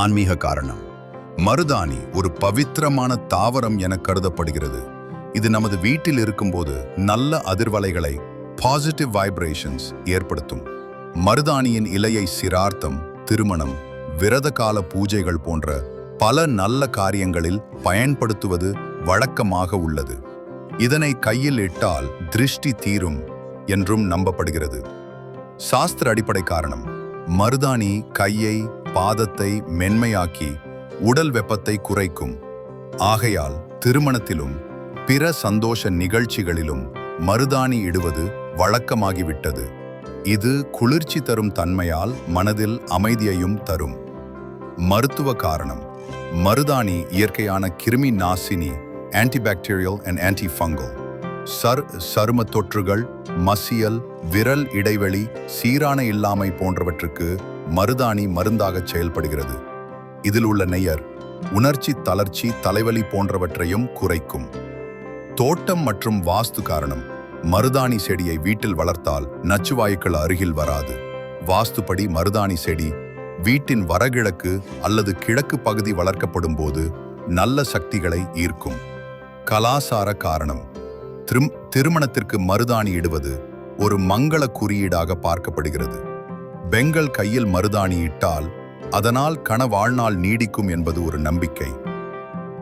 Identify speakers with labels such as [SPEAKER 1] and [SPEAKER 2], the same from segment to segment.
[SPEAKER 1] ஆன்மீக காரணம். மருதாணி ஒரு பவித்திரமான தாவரம் என கருதப்படுகிறது. இது நமது வீட்டில் இருக்கும்போது நல்ல அதிர்வலைகளை பாசிட்டிவ் வைப்ரேஷன்ஸ் ஏற்படுத்தும். மருதாணியின் இலையை சிரார்த்தம் திருமணம் விரத கால பூஜைகள் போன்ற பல நல்ல காரியங்களில் பயன்படுத்துவது வழக்கமாக உள்ளது. இதனை கையில் இட்டால் திருஷ்டி தீரும் என்றும் நம்பப்படுகிறது. சாஸ்திர அடிப்படை காரணம். மருதாணி கையை பாதத்தை மென்மையாக்கி உடல் வெப்பத்தை குறைக்கும். ஆகையால் திருமணத்திலும் பிற சந்தோஷ நிகழ்ச்சிகளிலும் மருதாணி இடுவது வழக்கமாகிவிட்டது. இது குளிர்ச்சி தரும் தன்மையால் மனதில் அமைதியையும் தரும். மருத்துவ காரணம். மருதாணி இயற்கையான கிருமி நாசினி ஆன்டிபாக்டீரியல் அண்ட் ஆன்டிஃபங்கல் சர் சரும தொற்றுகள் மசியல் விரல் இடைவெளி சீரான இல்லாமை போன்றவற்றுக்கு மருதாணி மருந்தாக செயல்படுகிறது. இதில் உள்ள நெய்யர் உணர்ச்சி தளர்ச்சி தலைவலி போன்றவற்றையும் குறைக்கும். தோட்டம் மற்றும் வாஸ்து காரணம் மருதாணி செடியை வீட்டில் வளர்த்தால் நச்சுவாயுக்கள் அருகில் வராது. வாஸ்துப்படி மருதாணி செடி வீட்டின் வரகிழக்கு அல்லது கிழக்கு பகுதி வளர்க்கப்படும் போது நல்ல சக்திகளை ஈர்க்கும். கலாசார காரணம் திரும் திருமணத்திற்கு மருதாணி இடுவது ஒரு மங்கள குறியீடாக பார்க்கப்படுகிறது. பெங்கல் கையில் மருதாணி இட்டால் அதனால் கண வாழ்நாள் நீடிக்கும் என்பது ஒரு நம்பிக்கை.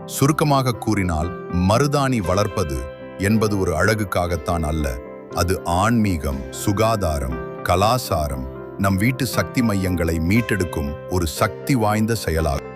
[SPEAKER 1] சுருக்கமாக கூறினால் மருதாணி வளர்ப்பது என்பது ஒரு அழகுக்காகத்தான் அல்ல. அது ஆன்மீகம் சுகாதாரம் கலாசாரம் நம் வீட்டு சக்தி மையங்களை மீட்டெடுக்கும் ஒரு சக்தி வாய்ந்த செயலாகும்.